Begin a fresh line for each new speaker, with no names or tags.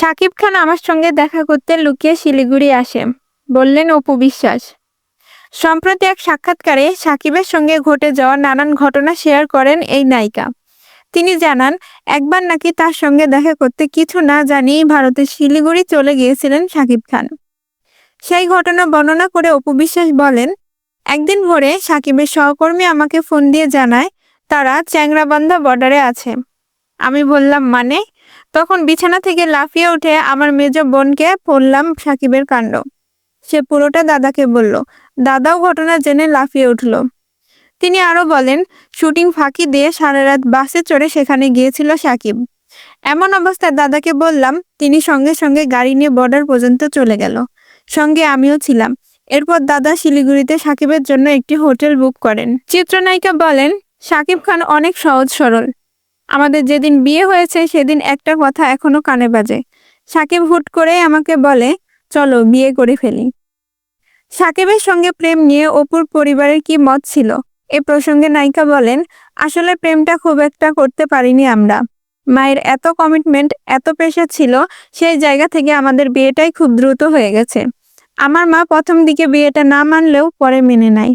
সাকিব খান আমার সঙ্গে দেখা করতে লুকিয়ে শিলিগুড়ি আসে, বললেন, অপু বিশ্বাস। সম্প্রতি এক সাক্ষাৎকারে সাকিবের সঙ্গে ঘটে যাওয়া নানান ঘটনা শেয়ার করেন এই নায়িকা। তিনি জানান, একবার নাকি তার সঙ্গে দেখা করতে কিছু না জানিয়েই ভারতের শিলিগুড়ি চলে গিয়েছিলেন সাকিব খান। সেই ঘটনা বর্ণনা করে অপু বিশ্বাস বলেন, একদিন ভোরে সাকিবের সহকর্মী আমাকে ফোন দিয়ে জানায়, তারা চ্যাংরাবান্ধা বর্ডারে আছে। আমি বললাম মানে? তখন বিছানা থেকে লাফিয়ে উঠে আমার মেজ বোনকে পড়লাম সাকিবের কাণ্ড। সে পুরোটা দাদাকে বলল। দাদাও ঘটনা জেনে লাফিয়ে উঠল। তিনি আরও বলেন, শুটিং ফাঁকি দিয়ে সারা রাত বাসে চড়ে সেখানে গিয়েছিল সাকিব। এমন অবস্থায় দাদাকে বললাম, তিনি সঙ্গে সঙ্গে গাড়ি নিয়ে বর্ডার পর্যন্ত চলে গেল। সঙ্গে আমিও ছিলাম। এরপর দাদা শিলিগুড়িতে সাকিবের জন্য একটি হোটেল বুক করেন। চিত্রনায়িকা বলেন, সাকিব খান অনেক সহজ সরল। আমাদের যেদিন বিয়ে হয়েছে, সেদিন একটা কথা এখনও কানে বাজে। সাকিব হুট করে আমাকে বলে, চলো, বিয়ে করে ফেলি। সাকিবের সঙ্গে প্রেম নিয়ে অপুর পরিবারের কি মত ছিল? এ প্রসঙ্গে নায়িকা বলেন, আসলে প্রেমটা খুব একটা করতে পারিনি আমরা। মায়ের এত কমিটমেন্ট এত প্রেশার ছিল, সেই জায়গা থেকে আমাদের বিয়েটাই খুব দ্রুত হয়ে গেছে। আমার মা প্রথম দিকে বিয়েটা না মানলেও পরে মেনে নেয়।